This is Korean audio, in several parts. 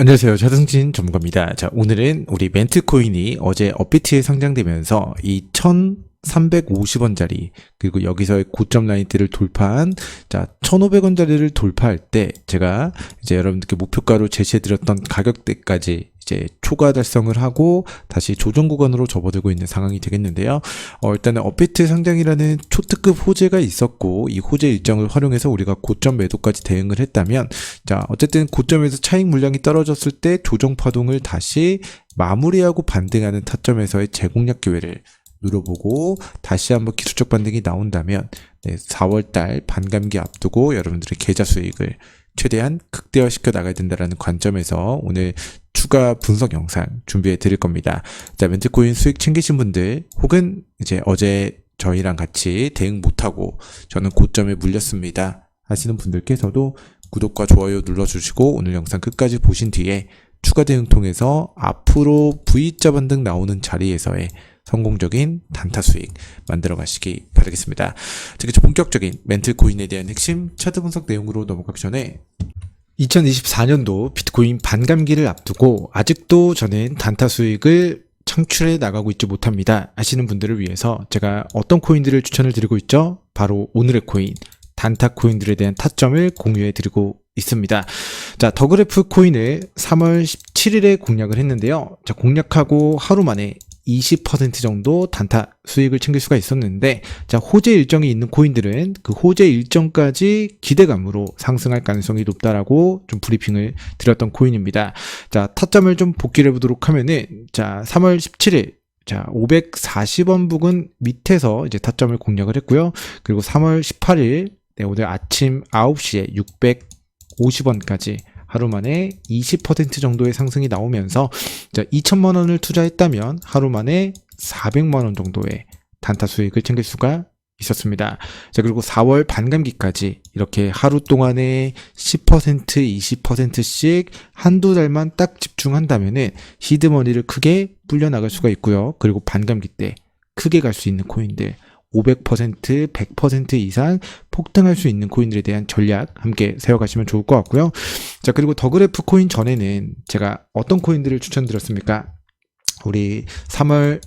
안녕하세요. 자승진 전문가입니다. 자, 오늘은 우리 멘트 코인이 어제 업비트에 상장되면서 이 1350원짜리 그리고 여기서의 고점 라인대를 돌파한 자, 1500원짜리를 돌파할 때 제가 이제 여러분들께 목표가로 제시해 드렸던 가격대까지 이제 초과 달성을 하고 다시 조정 구간으로 접어들고 있는 상황이 되겠는데요. 어, 일단은 업비트 상장이라는 초특급 호재가 있었고 이 호재 일정을 활용해서 우리가 고점 매도까지 대응을 했다면 자, 어쨌든 고점에서 차익 물량이 떨어졌을 때 조정 파동을 다시 마무리하고 반등하는 타점에서의 재공략 기회를 누려보고 다시 한번 기술적 반등이 나온다면 네, 4월달 반감기 앞두고 여러분들의 계좌 수익을 최대한 극대화시켜 나가야 된다라는 관점에서 오늘 추가 분석 영상 준비해 드릴 겁니다. 자, 멘트코인 수익 챙기신 분들 혹은 이제 어제 저희랑 같이 대응 못하고 저는 고점에 물렸습니다 하시는 분들께서도 구독과 좋아요 눌러주시고 오늘 영상 끝까지 보신 뒤에 추가 대응 통해서 앞으로 V자 반등 나오는 자리에서의 성공적인 단타 수익 만들어 가시기 바라겠습니다. 자, 이제 본격적인 멘트 코인에 대한 핵심 차트 분석 내용으로 넘어가기 전에 2024년도 비트코인 반감기를 앞두고 아직도 저는 단타 수익을 창출해 나가고 있지 못합니다. 하시는 분들을 위해서 제가 어떤 코인들을 추천을 드리고 있죠? 바로 오늘의 코인, 단타 코인들에 대한 타점을 공유해 드리고 있습니다. 자, 더그래프 코인을 3월 17일에 공략을 했는데요. 자, 공략하고 하루 만에 20% 정도 단타 수익을 챙길 수가 있었는데 자 호재 일정이 있는 코인들은 그 호재 일정까지 기대감으로 상승할 가능성이 높다라고 좀 브리핑을 드렸던 코인입니다. 자 타점을 좀 복기를 해보도록 하면은 자 3월 17일 자, 540원 부근 밑에서 이제 타점을 공략을 했고요. 그리고 3월 18일, 네, 오늘 아침 9시에 650원까지 하루 만에 20% 정도의 상승이 나오면서 자, 2천만 원을 투자했다면 하루 만에 400만 원 정도의 단타 수익을 챙길 수가 있었습니다. 자, 그리고 4월 반감기까지 이렇게 하루 동안에 10%, 20%씩 한두 달만 딱 집중한다면은 히드머니를 크게 불려나갈 수가 있고요. 그리고 반감기 때 크게 갈 수 있는 코인들 500%, 100% 이상 폭등할 수 있는 코인들에 대한 전략 함께 세워가시면 좋을 것 같고요. 자, 그리고 더그래프 코인 전에는 제가 어떤 코인들을 추천드렸습니까? 우리 3월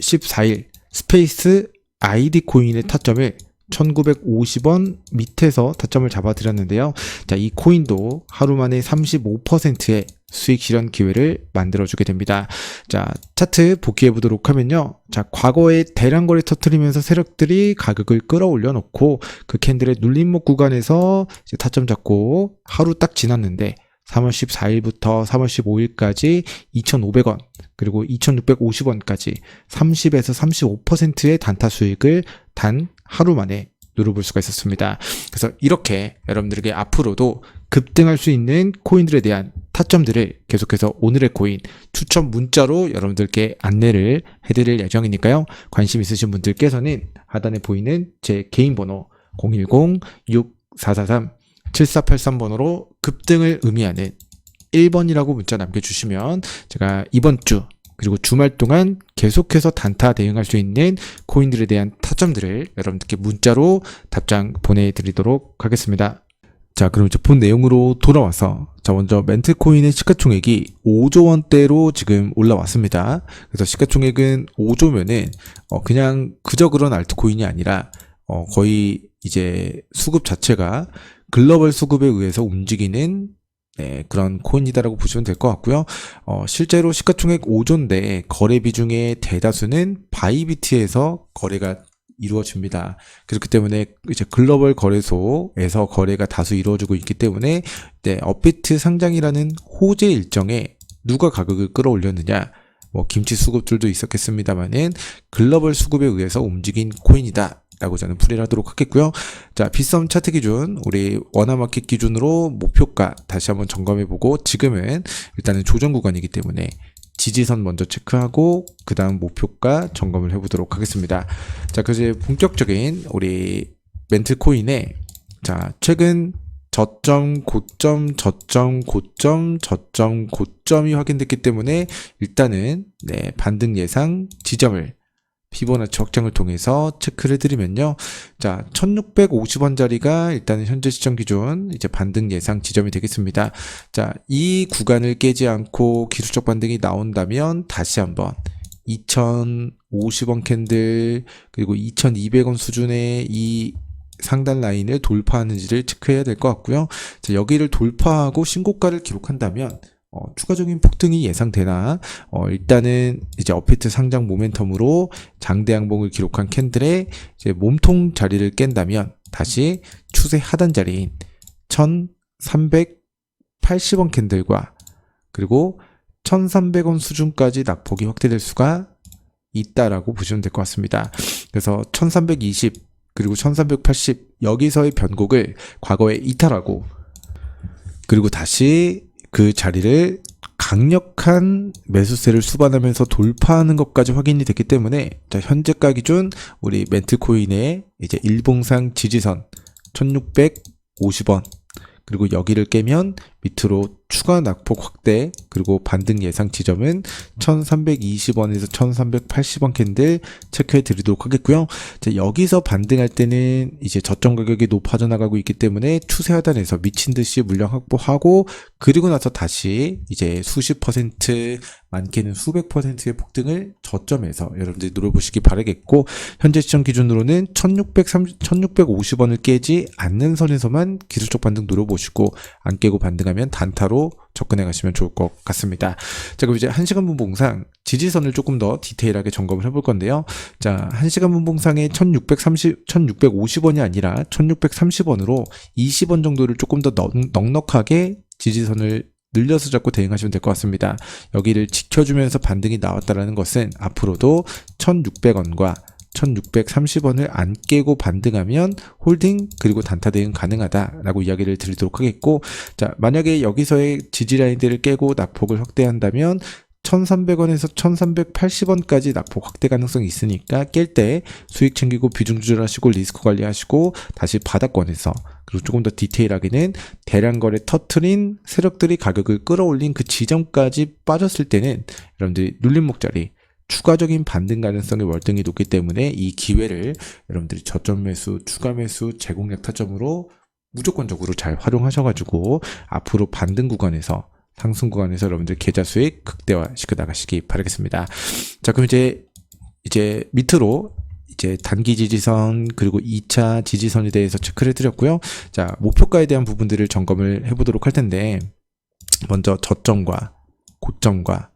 14일 스페이스 아이디 코인의 타점을 1950원 밑에서 타점을 잡아드렸는데요. 자, 이 코인도 하루 만에 35%의 수익 실현 기회를 만들어주게 됩니다. 자, 차트 복귀해 보도록 하면요. 자, 과거에 대량 거래 터트리면서 세력들이 가격을 끌어올려 놓고 그 캔들의 눌림목 구간에서 타점 잡고 하루 딱 지났는데 3월 14일부터 3월 15일까지 2,500원, 그리고 2,650원까지 30에서 35%의 단타 수익을 단 하루 만에 누려볼 수가 있었습니다. 그래서 이렇게 여러분들에게 앞으로도 급등할 수 있는 코인들에 대한 타점들을 계속해서 오늘의 코인 추천 문자로 여러분들께 안내를 해드릴 예정이니까요. 관심 있으신 분들께서는 하단에 보이는 제 개인 번호 010-6443-7483 번호로 급등을 의미하는 1번이라고 문자 남겨주시면 제가 이번 주 그리고 주말 동안 계속해서 단타 대응할 수 있는 코인들에 대한 타점들을 여러분들께 문자로 답장 보내드리도록 하겠습니다. 자, 그럼 이제 본 내용으로 돌아와서 자, 먼저 멘트코인의 시가총액이 5조 원대로 지금 올라왔습니다. 그래서 시가총액은 5조면은 어, 그냥 그저 그런 알트코인이 아니라 어, 거의 이제 수급 자체가 글로벌 수급에 의해서 움직이는 네, 그런 코인이다라고 보시면 될 것 같고요. 어, 실제로 시가총액 5조인데 거래 비중의 대다수는 바이비트에서 거래가 이루어집니다. 그렇기 때문에 이제 글로벌 거래소에서 거래가 다수 이루어지고 있기 때문에 네, 업비트 상장이라는 호재 일정에 누가 가격을 끌어올렸느냐 뭐 김치 수급들도 있었겠습니다만은 글로벌 수급에 의해서 움직인 코인이다. 라고 저는 풀이를 하도록 하겠고요. 자, 빗썸 차트 기준, 우리 원화마켓 기준으로 목표가 다시 한번 점검해보고 지금은 일단은 조정 구간이기 때문에 지지선 먼저 체크하고 그 다음 목표가 점검을 해보도록 하겠습니다. 자, 그제 본격적인 우리 멘트 코인의 자, 최근 저점, 고점, 저점, 고점, 저점, 고점이 확인됐기 때문에 일단은 네, 반등 예상 지점을 피보나치 확장을 통해서 체크를 해드리면요. 자, 1650원짜리가 일단은 현재 시점 기준 이제 반등 예상 지점이 되겠습니다. 자, 이 구간을 깨지 않고 기술적 반등이 나온다면 다시 한번 2050원 캔들 그리고 2200원 수준의 이 상단 라인을 돌파하는지를 체크해야 될 것 같고요. 자, 여기를 돌파하고 신고가를 기록한다면 어, 추가적인 폭등이 예상되나 어, 일단은 이제 어피트 상장 모멘텀으로 장대 양봉을 기록한 캔들의 이제 몸통 자리를 깬다면 다시 추세 하단 자리인 1380원 캔들과 그리고 1300원 수준까지 낙폭이 확대될 수가 있다라고 보시면 될 것 같습니다. 그래서 1320 그리고 1380 여기서의 변곡을 과거에 이탈하고 그리고 다시 그 자리를 강력한 매수세를 수반하면서 돌파하는 것까지 확인이 됐기 때문에 자, 현재가 기준 우리 멘트코인의 이제 일봉상 지지선 1650원. 그리고 여기를 깨면 밑으로 추가 낙폭 확대 그리고 반등 예상 지점은 1320원에서 1380원 캔들 체크해 드리도록 하겠고요. 자, 여기서 반등할 때는 이제 저점 가격이 높아져 나가고 있기 때문에 추세 하단에서 미친 듯이 물량 확보하고 그리고 나서 다시 이제 수십 퍼센트 많게는 수백 퍼센트의 폭등을 저점에서 여러분들이 노려보시기 바라겠고 현재 시점 기준으로는 1630, 1650원을 깨지 않는 선에서만 기술적 반등 노려보시고 안 깨고 반등하면 단타로 접근해 가시면 좋을 것 같습니다. 자, 그럼 이제 1시간 분봉상 지지선을 조금 더 디테일하게 점검을 해볼 건데요. 자, 1시간 분봉상에 1630, 1650원이 아니라 1630원으로 20원 정도를 조금 더 넉, 넉넉하게 지지선을 늘려서 잡고 대응하시면 될 것 같습니다. 여기를 지켜주면서 반등이 나왔다라는 것은 앞으로도 1600원과 1630원을 안 깨고 반등하면 홀딩 그리고 단타 대응 가능하다라고 이야기를 드리도록 하겠고 자 만약에 여기서의 지지 라인들을 깨고 낙폭을 확대한다면 1300원에서 1380원까지 낙폭 확대 가능성이 있으니까 깰 때 수익 챙기고 비중 조절하시고 리스크 관리하시고 다시 바닥권에서 그리고 조금 더 디테일하게는 대량 거래 터트린 세력들이 가격을 끌어올린 그 지점까지 빠졌을 때는 여러분들이 눌림 목 자리 추가적인 반등 가능성의 월등히 높기 때문에 이 기회를 여러분들이 저점 매수, 추가 매수, 제공력 타점으로 무조건적으로 잘 활용하셔가지고 앞으로 반등 구간에서 상승 구간에서 여러분들 계좌 수익 극대화 시켜 나가시기 바라겠습니다. 자, 그럼 이제 이제 밑으로 이제 단기 지지선 그리고 2차 지지선에 대해서 체크를 해드렸고요. 자, 목표가에 대한 부분들을 점검을 해보도록 할 텐데 먼저 저점과 고점과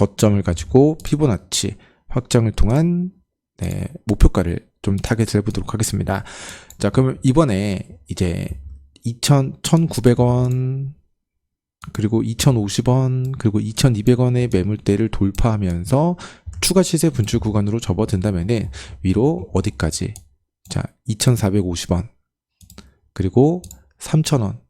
저점을 가지고 피보나치 확장을 통한 네, 목표가를 좀 타겟을 해보도록 하겠습니다. 자, 그럼 이번에 이제 2,000, 1,900원 그리고 2,050원 그리고 2,200원의 매물대를 돌파하면서 추가 시세 분출 구간으로 접어든다면은 위로 어디까지? 자, 2,450원 그리고 3,000원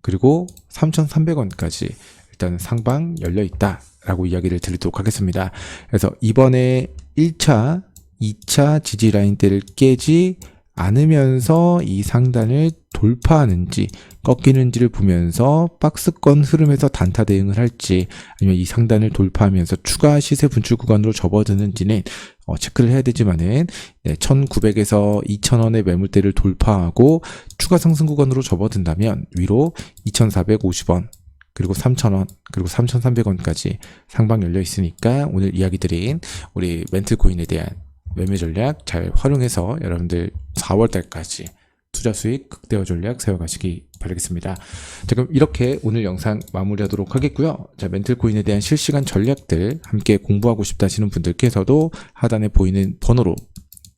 그리고 3,300원까지 일단 상방 열려 있다 라고 이야기를 드리도록 하겠습니다. 그래서 이번에 1차, 2차 지지 라인대를 깨지 않으면서 이 상단을 돌파하는지 꺾이는지를 보면서 박스권 흐름에서 단타 대응을 할지 아니면 이 상단을 돌파하면서 추가 시세 분출 구간으로 접어드는지는 어, 체크를 해야 되지만은 네, 1900에서 2000원의 매물대를 돌파하고 추가 상승 구간으로 접어든다면 위로 2450원 그리고 3,000원, 그리고 3,300원까지 상방 열려 있으니까 오늘 이야기 드린 우리 멘트 코인에 대한 매매 전략 잘 활용해서 여러분들 4월 달까지 투자 수익 극대화 전략 세워가시기 바라겠습니다. 자, 그럼 이렇게 오늘 영상 마무리하도록 하겠고요. 자, 멘틀 코인에 대한 실시간 전략들 함께 공부하고 싶다 하시는 분들께서도 하단에 보이는 번호로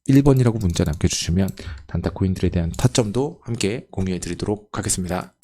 1번이라고 문자 남겨주시면 단타 코인들에 대한 타점도 함께 공유해 드리도록 하겠습니다.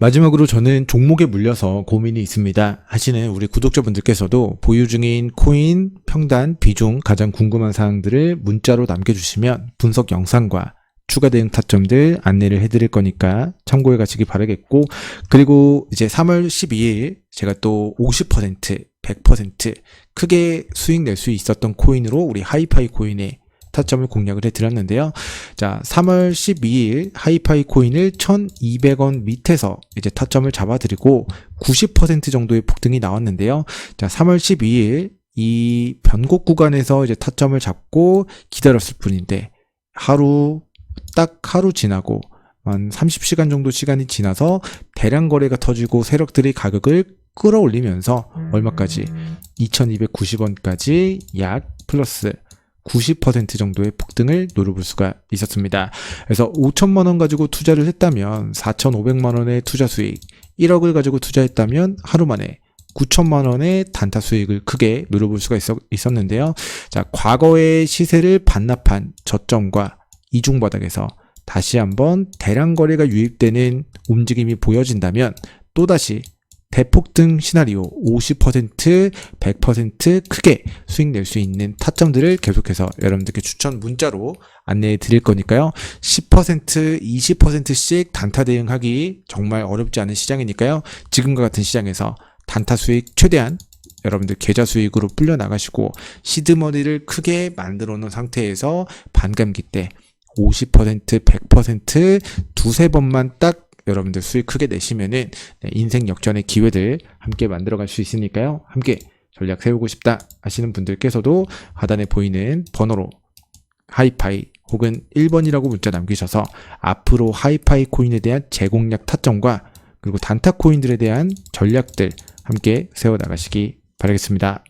마지막으로 저는 종목에 물려서 고민이 있습니다. 하시는 우리 구독자분들께서도 보유 중인 코인, 평단, 비중 가장 궁금한 사항들을 문자로 남겨주시면 분석 영상과 추가 대응 타점들 안내를 해드릴 거니까 참고해 가시기 바라겠고 그리고 이제 3월 12일 제가 또 50% 100% 크게 수익 낼 수 있었던 코인으로 우리 하이파이 코인에 타점을 공략을 해드렸는데요. 자, 3월 12일 하이파이 코인을 1200원 밑에서 이제 타점을 잡아드리고 90% 정도의 폭등이 나왔는데요. 자, 3월 12일 이 변곡 구간에서 이제 타점을 잡고 기다렸을 뿐인데 하루 딱 하루 지나고 한 30시간 정도 시간이 지나서 대량 거래가 터지고 세력들이 가격을 끌어올리면서 얼마까지 2290원까지 약 플러스 90% 정도의 폭등을 노려볼 수가 있었습니다. 그래서 5천만 원 가지고 투자를 했다면 4,500만 원의 투자 수익, 1억을 가지고 투자했다면 하루 만에 9천만 원의 단타 수익을 크게 노려볼 수가 있었, 있었는데요. 자, 과거의 시세를 반납한 저점과 이중 바닥에서 다시 한번 대량 거래가 유입되는 움직임이 보여진다면 또다시 대폭등 시나리오 50%, 100% 크게 수익 낼 수 있는 타점들을 계속해서 여러분들께 추천 문자로 안내해 드릴 거니까요. 10%, 20%씩 단타 대응하기 정말 어렵지 않은 시장이니까요. 지금과 같은 시장에서 단타 수익 최대한 여러분들 계좌 수익으로 불려 나가시고 시드머니를 크게 만들어 놓은 상태에서 반감기 때 50%, 100% 두세 번만 딱 여러분들 수익 크게 내시면은 네, 인생 역전의 기회들 함께 만들어 갈 수 있으니까요. 함께 전략 세우고 싶다 하시는 분들께서도 하단에 보이는 번호로 하이파이 혹은 1번이라고 문자 남기셔서 앞으로 하이파이 코인에 대한 제공략 타점과 그리고 단타 코인들에 대한 전략들 함께 세워 나가시기 바라겠습니다.